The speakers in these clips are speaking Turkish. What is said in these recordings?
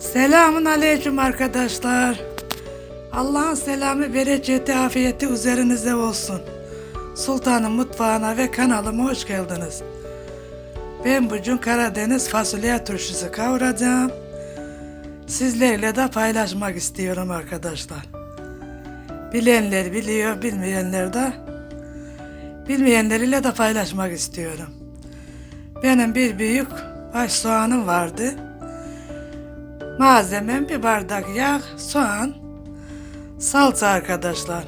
Selamun aleyküm arkadaşlar. Allah'ın selamı, bereketi, afiyeti üzerinize olsun. Sultanın mutfağına ve kanalıma hoş geldiniz. Ben bugün Karadeniz fasulye turşusu kavuracağım. Sizlerle de paylaşmak istiyorum arkadaşlar. Bilenler biliyor, bilmeyenler de bilmeyenleriyle de paylaşmak istiyorum. Benim bir büyük baş soğanım vardı. Malzemem bir bardak yağ, soğan, salça arkadaşlar.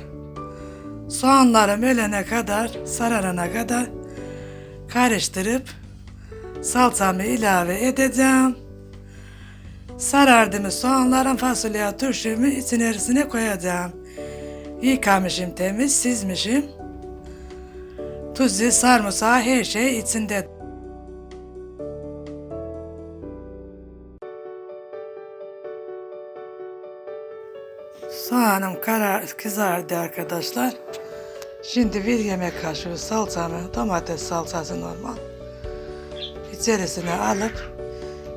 Soğanlarım ölene kadar, sararana kadar karıştırıp salçamı ilave edeceğim. Sarardı mı soğanların fasulye turşumu içerisine koyacağım. Yıkamışım temiz, sizmişim. Tuzu, sarımsağı her şey içinde. Soğanım karar, kızardı arkadaşlar. Şimdi bir yemek kaşığı salçamı, domates salçası normal. İçerisine alıp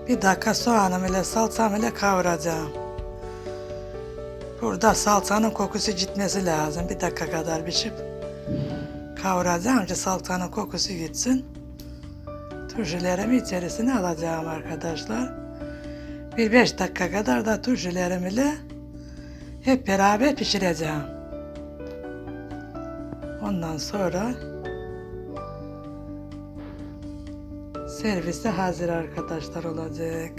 bir dakika soğanım ile salçam ile kavuracağım. Burada salçanın kokusu gitmesi lazım. Bir dakika kadar pişip kavuracağım ki salçanın kokusu gitsin. Turşularımı içerisine alacağım arkadaşlar. Bir beş dakika kadar da turşularım ile hep beraber pişireceğim. Ondan sonra servise hazır arkadaşlar olacak.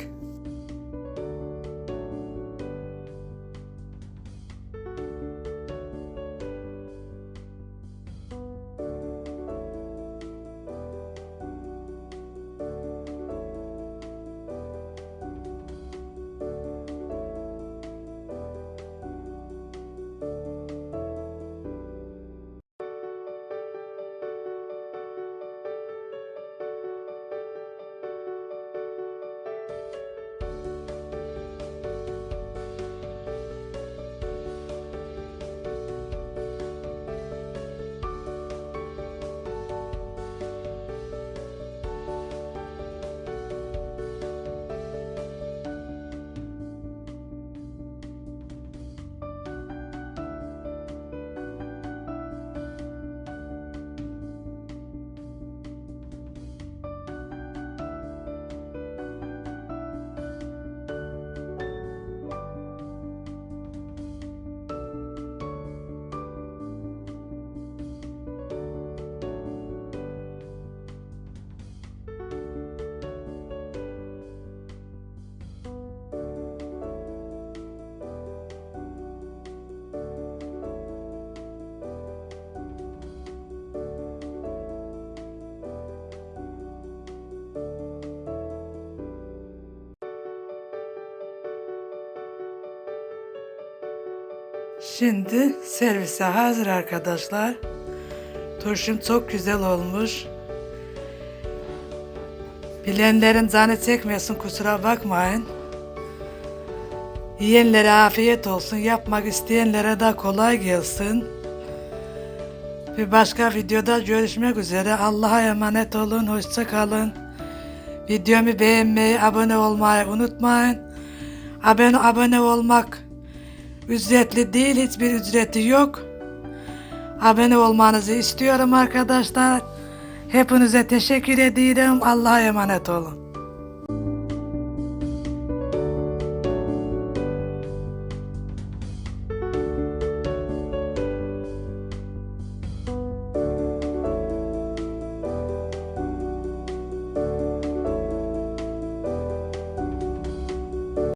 Şimdi servise hazır arkadaşlar. Turşum çok güzel olmuş. Bilenlerin canı çekmesin kusura bakmayın. Yiyenlere afiyet olsun. Yapmak isteyenlere de kolay gelsin. Bir başka videoda görüşmek üzere. Allah'a emanet olun. Hoşça kalın. Videomu beğenmeyi, abone olmayı unutmayın. Abone, abone olmak Ücretli değil, hiçbir ücreti yok. Abone olmanızı istiyorum arkadaşlar. Hepinize teşekkür ediyorum. Allah'a emanet olun.